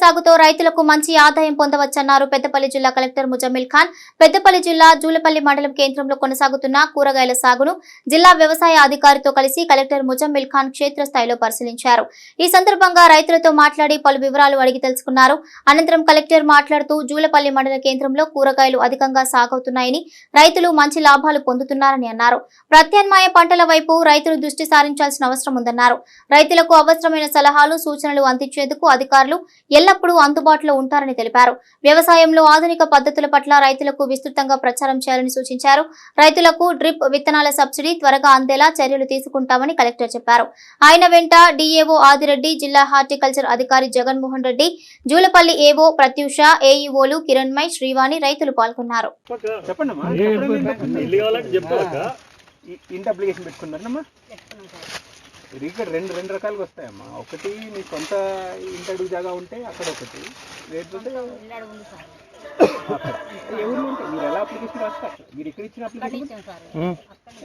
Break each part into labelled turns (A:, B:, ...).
A: సాగుతో రైతులకు మంచి ఆదాయం పొందవచ్చన్నారు పెద్దపల్లి జిల్లా కలెక్టర్ ముజమ్మిల్ ఖాన్. పెద్దపల్లి జిల్లా జూలపల్లి మండలం కేంద్రంలో కొనసాగుతున్న కూరగాయల సాగును జిల్లా వ్యవసాయ అధికారితో కలిసి కలెక్టర్ ముజమ్మిల్ ఖాన్ క్షేత్రస్థాయిలో పరిశీలించారు. ఈ సందర్భంగా రైతులతో మాట్లాడి పలు వివరాలు అడిగి తెలుసుకున్నారు. అనంతరం కలెక్టర్ మాట్లాడుతూ జూలపల్లి మండల కేంద్రంలో కూరగాయలు అధికంగా సాగవుతున్నాయని రైతులు మంచి లాభాలు పొందుతున్నారని అన్నారు. ప్రత్యామ్నాయ పంటల వైపు రైతులు దృష్టి సారించాల్సిన అవసరం ఉందన్నారు. రైతులకు అవసరమైన సలహాలు సూచనలు అందించేందుకు అధికారులు ఎల్లప్పుడూ అందుబాటులో ఉంటారని తెలిపారు. వ్యవసాయంలో ఆధునిక పద్ధతుల పట్ల రైతులకు విస్తృతంగా ప్రచారం చేయాలని సూచించారు. రైతులకు డ్రిప్ విత్తనాల సబ్సిడీ త్వరగా అందేలా చర్యలు తీసుకుంటామని కలెక్టర్ చెప్పారు. ఆయన వెంట డిఏఓ ఆదిరెడ్డి జిల్లా హార్టికల్చర్ అధికారి జగన్మోహన్ రెడ్డి జూలపల్లి ఏవో ప్రత్యూష ఏఈఓలు కిరణ్మయ్ శ్రీవాణి రైతులు పాల్గొన్నారు.
B: ఇంటి అప్లికేషన్ ఇది ఇక్కడ రెండు రెండు రకాలుగా వస్తాయమ్మా. ఒకటి మీ సొంత ఇంటి అడుగు జాగా ఉంటే అక్కడ ఒకటి. అక్కడ. ఎవరు ఉంటాయి మీరు ఎలా అప్లికేషన్ రాస్తారు? మీరు ఎక్కడ ఇచ్చిన అప్లికేషన్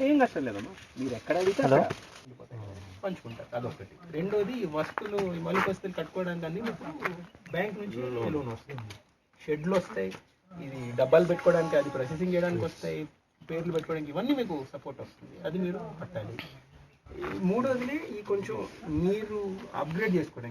B: ఏం కష్టం లేదమ్మా. మీరు ఎక్కడ అడిగితే అక్కడ. వెళ్ళిపోతాయి. పంచుకుంటారు అదొకటి. రెండోది ఈ వస్తువులు ఈ మలుపు వస్తువులు కట్టుకోవడానికి అన్ని మీకు బ్యాంక్ నుంచి లోన్ వస్తుంది షెడ్లు వస్తాయి. ఇది డబ్బాలు పెట్టుకోవడానికి అది ప్రాసెసింగ్ చేయడానికి వస్తాయి. పేర్లు పెట్టుకోవడానికి ఇవన్నీ మీకు సపోర్ట్ వస్తుంది. అది మీరు కట్టాలి. ఈ మూడోది ఈ కొంచెం మీరు అప్గ్రేడ్ చేసుకోవడానికి